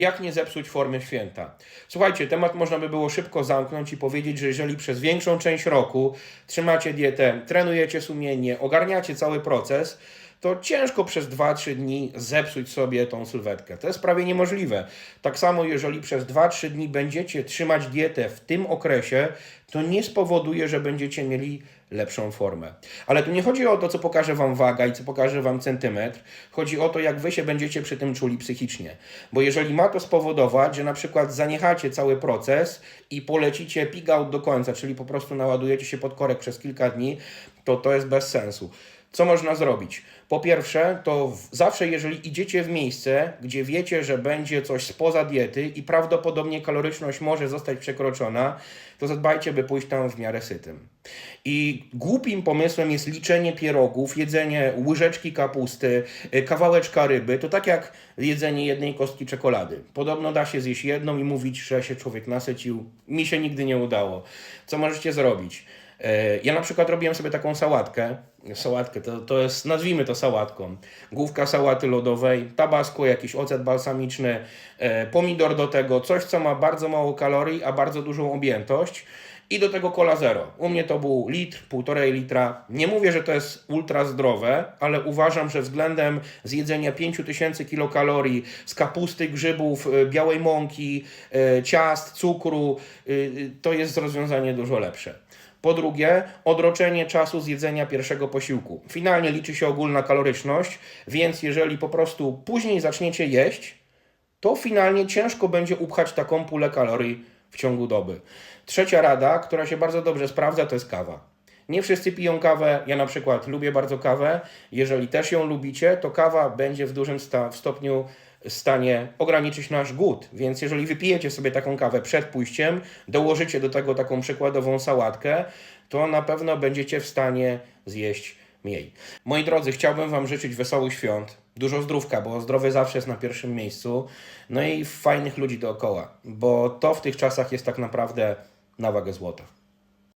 Jak nie zepsuć formy święta? Słuchajcie, temat można by było szybko zamknąć i powiedzieć, że jeżeli przez większą część roku trzymacie dietę, trenujecie sumiennie, ogarniacie cały proces, to ciężko przez 2-3 dni zepsuć sobie tą sylwetkę. To jest prawie niemożliwe. Tak samo, jeżeli przez 2-3 dni będziecie trzymać dietę w tym okresie, to nie spowoduje, że będziecie mieli lepszą formę. Ale tu nie chodzi o to, co pokaże Wam waga i co pokaże Wam centymetr. Chodzi o to, jak Wy się będziecie przy tym czuli psychicznie. Bo jeżeli ma to spowodować, że na przykład zaniechacie cały proces i polecicie pig out do końca, czyli po prostu naładujecie się pod korek przez kilka dni, to to jest bez sensu. Co można zrobić? Po pierwsze, to zawsze jeżeli idziecie w miejsce, gdzie wiecie, że będzie coś spoza diety i prawdopodobnie kaloryczność może zostać przekroczona, to zadbajcie, by pójść tam w miarę sytym. I głupim pomysłem jest liczenie pierogów, jedzenie łyżeczki kapusty, y, kawałeczka ryby. To tak jak jedzenie jednej kostki czekolady. Podobno da się zjeść jedną i mówić, że się człowiek nasycił. Mi się nigdy nie udało. Co możecie zrobić? E, Ja na przykład robiłem sobie taką sałatkę. Sałatkę to, to jest, nazwijmy to sałatką. Główka sałaty lodowej, tabasco, jakiś ocet balsamiczny, e, pomidor do tego, coś co ma bardzo mało kalorii, a bardzo dużą objętość. I do tego cola zero. U mnie to był litr, półtorej litra. Nie mówię, że to jest ultra zdrowe, ale uważam, że względem zjedzenia 5000 kilokalorii z kapusty, grzybów, e, białej mąki, ciast, cukru, to jest rozwiązanie dużo lepsze. Po drugie, odroczenie czasu zjedzenia pierwszego posiłku. Finalnie liczy się ogólna kaloryczność, więc jeżeli po prostu później zaczniecie jeść, to finalnie ciężko będzie upchać taką pulę kalorii w ciągu doby. Trzecia rada, która się bardzo dobrze sprawdza, to jest kawa. Nie wszyscy piją kawę. Ja na przykład lubię bardzo kawę. Jeżeli też ją lubicie, to kawa będzie w dużym stopniu stanie ograniczyć nasz głód. Więc jeżeli wypijecie sobie taką kawę przed pójściem, dołożycie do tego taką przykładową sałatkę, to na pewno będziecie w stanie zjeść mniej. Moi drodzy, chciałbym Wam życzyć wesołych świąt, dużo zdrówka, bo zdrowie zawsze jest na pierwszym miejscu, no i fajnych ludzi dookoła, bo to w tych czasach jest tak naprawdę na wagę złota.